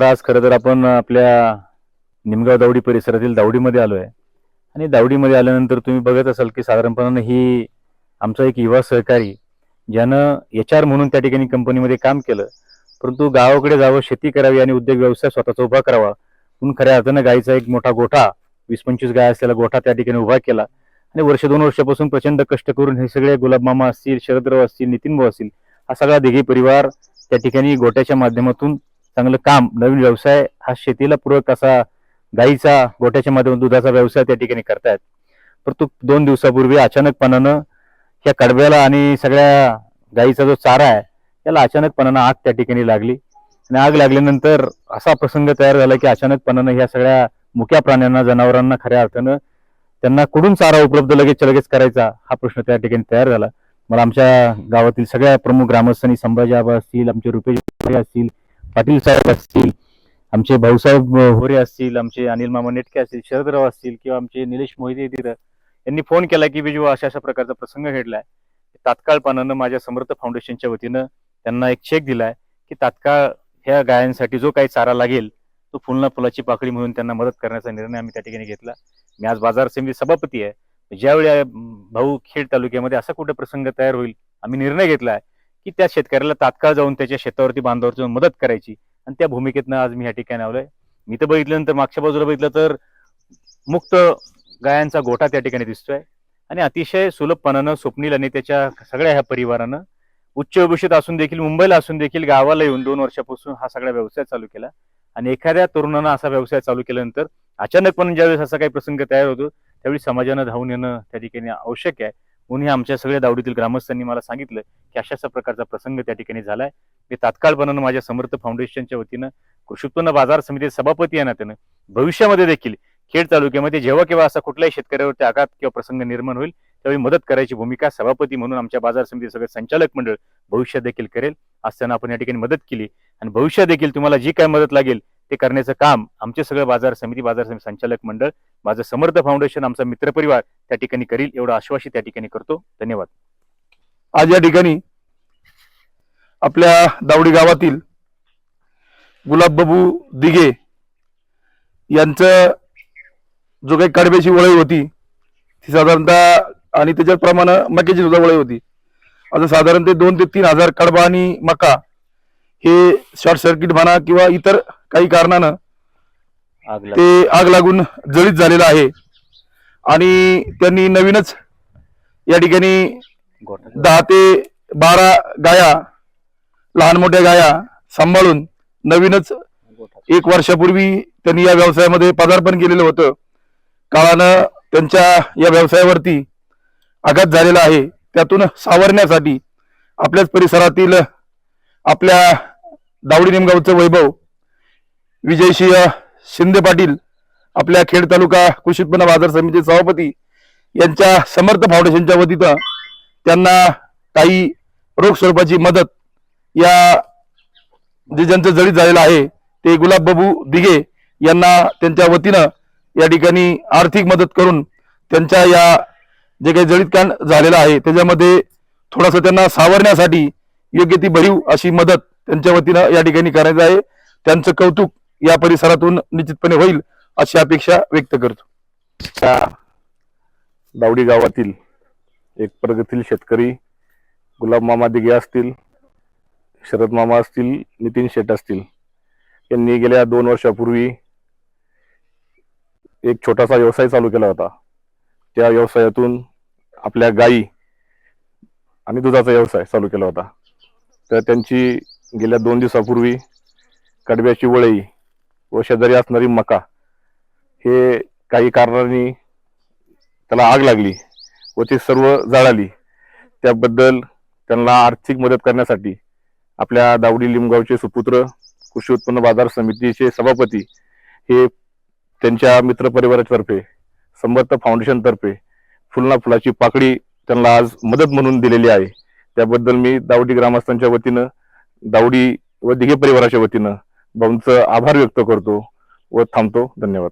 तर आज खरं तर आपण आपल्या निमगाव दावडी परिसरातील दावडीमध्ये आलो आहे आणि दावडीमध्ये आल्यानंतर तुम्ही बघत असाल की साधारणपणाने ही आमचा एक युवा सहकारी ज्यानं एच आर म्हणून त्या ठिकाणी कंपनीमध्ये काम केलं परंतु गावाकडे जावं शेती करावी आणि उद्योग व्यवसाय स्वतःचा उभा करावा म्हणून खऱ्या अर्थानं गायीचा एक मोठा गोठा वीस पंचवीस गाय असलेला गोठा त्या ठिकाणी उभा केला. आणि वर्ष दोन वर्षापासून प्रचंड कष्ट करून हे सगळे गुलाबमामा असतील शरदराव असतील नितीन भाऊ असतील हा सगळा दिघे परिवार त्या ठिकाणी गोट्याच्या माध्यमातून चांगलं काम नवीन व्यवसाय हा शेतीला पूरक असा गाईचा गोठ्याच्या माध्यमातून दुधाचा व्यवसाय त्या ठिकाणी करतायत. परंतु दोन दिवसापूर्वी अचानकपणानं ह्या कडब्याला आणि सगळ्या गाईचा जो चारा आहे त्याला अचानकपणानं आग त्या ठिकाणी लागली. आणि आग लागल्यानंतर असा प्रसंग तयार झाला की अचानकपणानं ह्या सगळ्या मुक्या प्राण्यांना जनावरांना खऱ्या अर्थानं त्यांना कुठून चारा उपलब्ध लगेच लगेच करायचा हा प्रश्न त्या ठिकाणी तयार झाला. मला आमच्या गावातील सगळ्या प्रमुख ग्रामस्थांनी संभाजी आबा असतील आमचे रुपेश असतील पाटील साहेब असतील आमचे भाऊसाहेब होरे असतील आमचे अनिल मामा नेटके असतील शरदराव असतील किंवा आमचे निलेश मोहिते तिथं यांनी फोन केला की बिजू अशा अशा प्रकारचा प्रसंग घडलाय. तात्काळपणानं माझ्या समर्थ फाउंडेशनच्या वतीनं त्यांना एक चेक दिलाय की तात्काळ ह्या गायांसाठी जो काही चारा लागेल तो फुलना फुलाची पाकळी म्हणून त्यांना मदत करण्याचा निर्णय आम्ही त्या ठिकाणी घेतला. मी आज बाजार समिती सभापती आहे. ज्यावेळी भाऊ खेड तालुक्यामध्ये असा कुठे प्रसंग तयार होईल आम्ही निर्णय घेतला आहे की त्या शेतकऱ्याला तात्काळ जाऊन त्याच्या शेतावरती बांधावर जाऊन मदत करायची. आणि त्या भूमिकेतनं आज मी या ठिकाणी आलोय. मी तर बघितल्यानंतर मागच्या बाजूला बघितलं तर मुक्त गायांचा गोठा त्या ठिकाणी दिसतोय. आणि अतिशय सुलभपणानं स्वप्नील आणि त्याच्या सगळ्या ह्या परिवारानं उच्च विभूषित असून देखील मुंबईला असून देखील गावाला येऊन दोन वर्षापासून हा सगळा व्यवसाय चालू केला. आणि एखाद्या तरुणानं असा व्यवसाय चालू केल्यानंतर अचानकपणे ज्यावेळेस असा काही प्रसंग तयार होतो त्यावेळी समाजानं धावून येणं त्या ठिकाणी आवश्यक आहे. म्हणून हे आमच्या सगळ्या दावडीतील ग्रामस्थांनी मला सांगितलं की अशा प्रकारचा प्रसंग त्या ठिकाणी झालाय. मी तात्काळपणानं माझ्या समर्थ फाउंडेशनच्या वतीनं कृषी उत्पन्न बाजार समिती सभापती या नात्यानं भविष्यामध्ये देखील खेड तालुक्यामध्ये जेव्हा केव्हा असा कुठल्याही शेतकऱ्यावरती आघात किंवा प्रसंग निर्माण होईल त्यावेळी मदत करायची भूमिका सभापती म्हणून आमच्या बाजार समिती सगळे संचालक मंडळ भविष्यात देखील करेल. त्यांना आपण या ठिकाणी मदत केली. आणि भविष्यात देखील तुम्हाला जी काय मदत लागेल ते करण्याचं काम आमचे सगळं बाजार समिती बाजार समिती संचालक मंडळ माझं समर्थ फाउंडेशन आमचा मित्रपरिवार त्या ठिकाणी करील एवढं आश्वासित त्या ठिकाणी करतो. धन्यवाद. आज या ठिकाणी आपल्या दावडी गावातील गुलाबबाबू दिघे यांचं जो काही कडब्याची वळई होती ती साधारणतः आणि त्याच्याप्रमाणे मक्याची सुद्धा वळई होती. आता साधारण ते दोन ते तीन हजार कडबा आणि मका हे शॉर्ट सर्किट म्हणा किंवा इतर काही कारणानं आग ते आग लागून जळीत झालेलं आहे. आणि त्यांनी नवीनच या ठिकाणी दहा ते बारा गाया लहान मोठ्या गाया सांभाळून नवीनच एक वर्षापूर्वी त्यांनी या व्यवसायामध्ये पदार्पण केलेलं होतं. काळानं त्यांच्या या व्यवसायावरती आघात झालेला आहे. त्यातून सावरण्यासाठी आपल्याच परिसरातील आपल्या दावडी निमगावचं वैभव विजयसिंह शिंदे पाटील आपल्या खेड तालुका कृषी उत्पन्न बाजार समिती सभापती यांच्या समर्थ फाउंडेशनच्या वतीनं त्यांना काही रोख स्वरूपाची मदत या जे ज्यांचं जळीत झालेलं आहे ते गुलाबबाबू दिघे यांना त्यांच्या वतीनं या ठिकाणी आर्थिक मदत करून त्यांच्या या जे काही जळीत कांड झालेलं आहे त्याच्यामध्ये थोडंसं त्यांना सावरण्यासाठी योग्य ती भरीव अशी मदत त्यांच्या वतीनं या ठिकाणी करायचं आहे. त्यांचं कौतुक या परिसरातून निश्चितपणे होईल अशी अपेक्षा व्यक्त करतो. त्या दावडी गावातील एक प्रगतील शेतकरी गुलाब मामा दिघे असतील शरद मामा असतील नितीन शेट असतील यांनी गेल्या दोन वर्षापूर्वी एक छोटासा व्यवसाय चालू केला होता. त्या व्यवसायातून आपल्या गायी आणि दुधाचा व्यवसाय चालू केला होता. तर त्यांची गेल्या दोन दिवसापूर्वी कडब्याची वळई व शेजारी असणारी मका. हे काही कारणांनी त्याला आग लागली व ती सर्व जाळाली. त्याबद्दल त्यांना आर्थिक मदत करण्यासाठी आपल्या दावडी लिमगावचे सुपुत्र कृषी उत्पन्न बाजार समितीचे सभापती हे त्यांच्या मित्रपरिवारातर्फे समर्थ फाउंडेशनतर्फे फुलना फुलाची पाकळी त्यांना आज मदत म्हणून दिलेली आहे. त्याबद्दल मी दावडी ग्रामस्थांच्या वतीनं दावडी व दिघे परिवाराच्या वतीनं भाऊंचं आभार व्यक्त करतो व थांबतो. धन्यवाद.